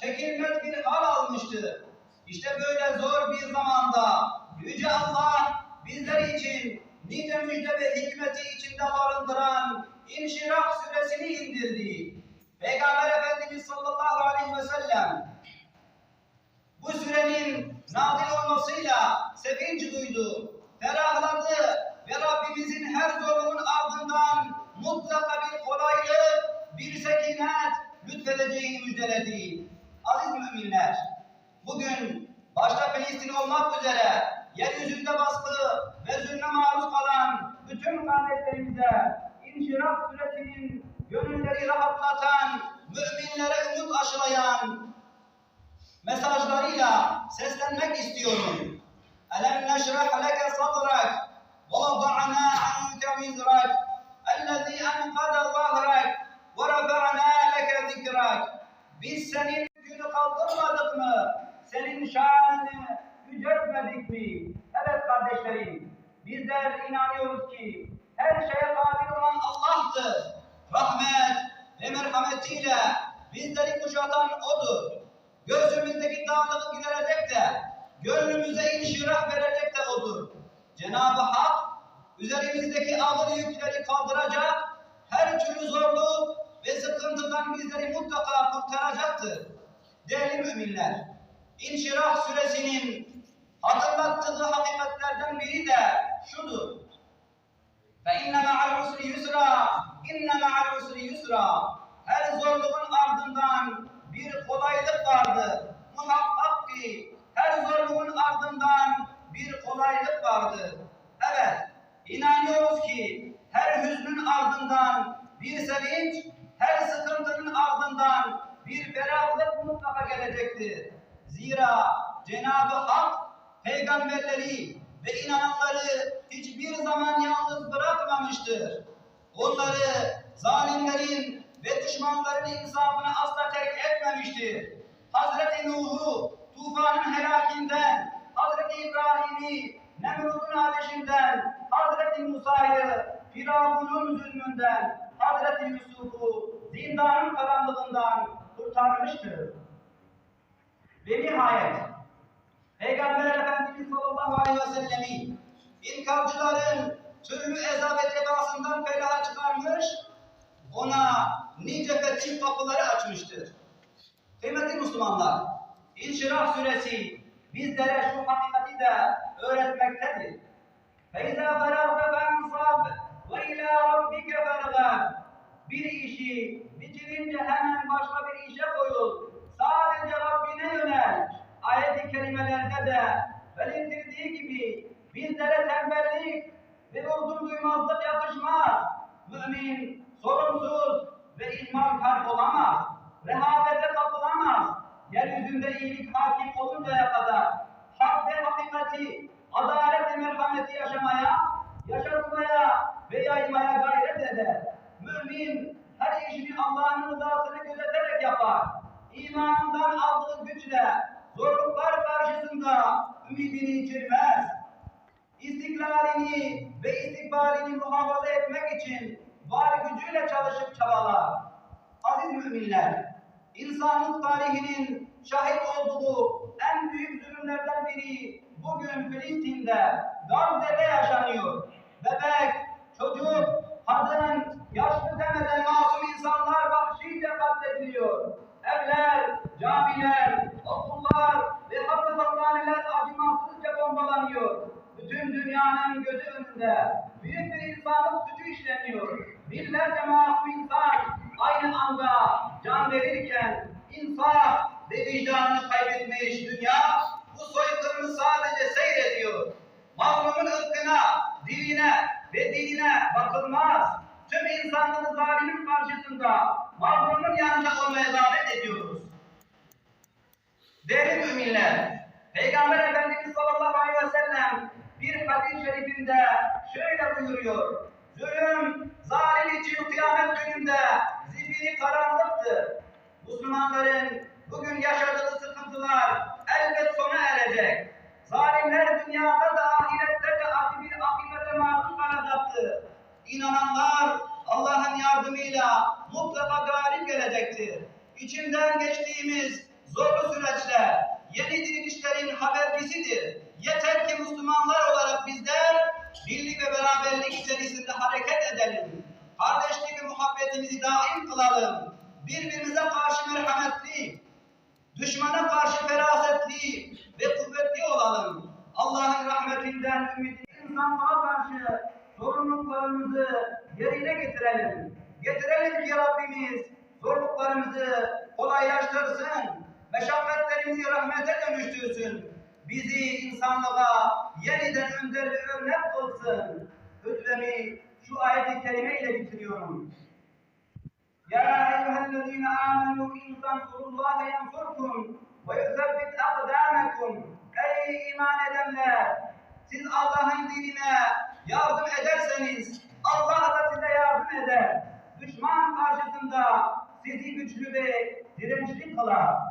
çekilmez bir hal almıştı. İşte böyle zor bir zamanda Yüce Allah bizler için nice müjde ve hikmeti içinde barındıran İnşirah suresini indirdi. Peygamber Efendimiz sallallahu aleyhi ve sellem bu sürenin nazil olmasıyla sevinç duydu, ferahladı ve Rabbimizin her zorluğun ardından mutlaka bir kolaylık, bir sekinet lütfedeceğini müjdeledi. Aziz müminler, bugün başta Filistin olmak üzere yeryüzünde baskı ve zulme maruz kalan bütün kardeşlerimize İnşirah suresinin gönülleri rahatlatan, müminlere umut aşılayan mesajlarıyla seslenmek istiyorum. Elem neşrah leke sadrak ve vada'na anke vizrak ellezî enkada ki her şeye kadir olan Allah'tır. Rahmet ve merhametiyle bizleri kuşatan O'dur. Gözümüzdeki dağlığı giderecek de, gönlümüze inşirah verecek de O'dur. Cenab-ı Hak, üzerimizdeki ağır yükleri kaldıracak, her türlü zorluk ve sıkıntıdan bizleri mutlaka kurtaracaktır. Değerli müminler, İnşirah suresinin hatırlattığı hakikatlerden biri de şudur. فَاِنَّ مَعَ الْعُسْرِ يُسْرًا اِنَّ مَعَ الْعُسْرِ يُسْرًا Her zorluğun ardından bir kolaylık vardır. Muhakkak ki her zorluğun ardından bir kolaylık vardır. Evet, inanıyoruz ki her hüznün ardından bir sevinç, her sıkıntının ardından bir ferahlık mutlaka gelecektir. Zira Cenab-ı Hak peygamberleri ve inananları hiçbir zaman yalnız bırakmamıştır. Onları zalimlerin ve düşmanların insafını asla terk etmemiştir. Hazreti Nuh'u tufanın helakinden, Hazreti İbrahim'i Nemrut'un ateşinden, Hazreti Musa'yı Firavun'un zulmünden, Hazreti Yusuf'u zindanın karanlığından kurtarmıştır. Ve nihayet Peygamber Efendimiz sallallahu aleyhi ve sellemi inkarcıların türlü eza ve cebasından felaha çıkarmış, ona nice fetih kapıları açmıştır. Kıymetli Müslümanlar, İnşirah suresi bizlere şu hakikati de öğretmektedir. فَاِذَا فَرَغْتَ فَانْصَبْ وَاِلَى رَبِّكَ فَرْغَبْ Bir işi bitirince hemen başka bir işe koyul. Sadece Rabbine yönel. Ayet-i kerimelerde de belirtildiği gibi bizlere tembellik ve vurdum duymazlık yakışmaz. Mümin sorumsuz ve ihmalkar olamaz. Rehavete kapılamaz. Yeryüzünde iyilik hakim oluncaya kadar hak ve hakikati, adalet ve merhameti yaşamaya, yaşatmaya ve yaymaya gayret eder. Mümin her işini Allah'ın rızasını gözeterek yapar. İmanından İstiklalini ve istikbalini muhafaza etmek için var gücüyle çalışıp çabalar. Aziz müminler, insanlık tarihinin şahit olduğu en büyük zulümlerden biri bugün Filistin'de, Gazze'de yaşanıyor. Bebek, çocuk, kadın, işleniyor. Binlerce masum insan aynı anda can verirken insaf ve vicdanını kaybetmiş dünya bu soykırımı sadece seyrediyor. Mazlumun ırkına, diline ve dinine bakılmaz. Tüm insanlığı zalimin karşısında mazlumun yanında olmaya davet ediyoruz. Değerli müminler, Peygamber Efendimiz sallallahu aleyhi ve sellem bir hadis-i şerifinde şöyle buyuruyor. Zulüm, zalim için kıyamet gününde zifiri karanlıktır. Müslümanların bugün yaşadığı sıkıntılar elbet sona erecek. Zalimler dünyada da ahirette de acı bir akibete maruz kalacaktır. İnananlar Allah'ın yardımıyla mutlaka galip gelecektir. İçinden geçtiğimiz içerisinde hareket edelim. Kardeşlik ve muhabbetimizi daim kılalım. Birbirimize karşı merhametli, düşmana karşı ferasetli ve kuvvetli olalım. Allah'ın rahmetinden ümit insanlığa karşı sorumluluklarımızı yerine getirelim. Getirelim ki Rabbimiz zorluklarımızı kolaylaştırsın, meşakkatlerimizi rahmete dönüştürsün. Bizi insanlığa yeniden önder ve örnek kılsın hutbemi şu ayeti kerime ile bitiriyorum. Ya eyyühellezine amenu in tansurullaha yansurkum ve yusabbit akdamakum. Ey iman edenler! Siz Allah'ın dinine yardım ederseniz Allah da size yardım eder. Düşman karşısında sizi güçlü ve dirençli kılar.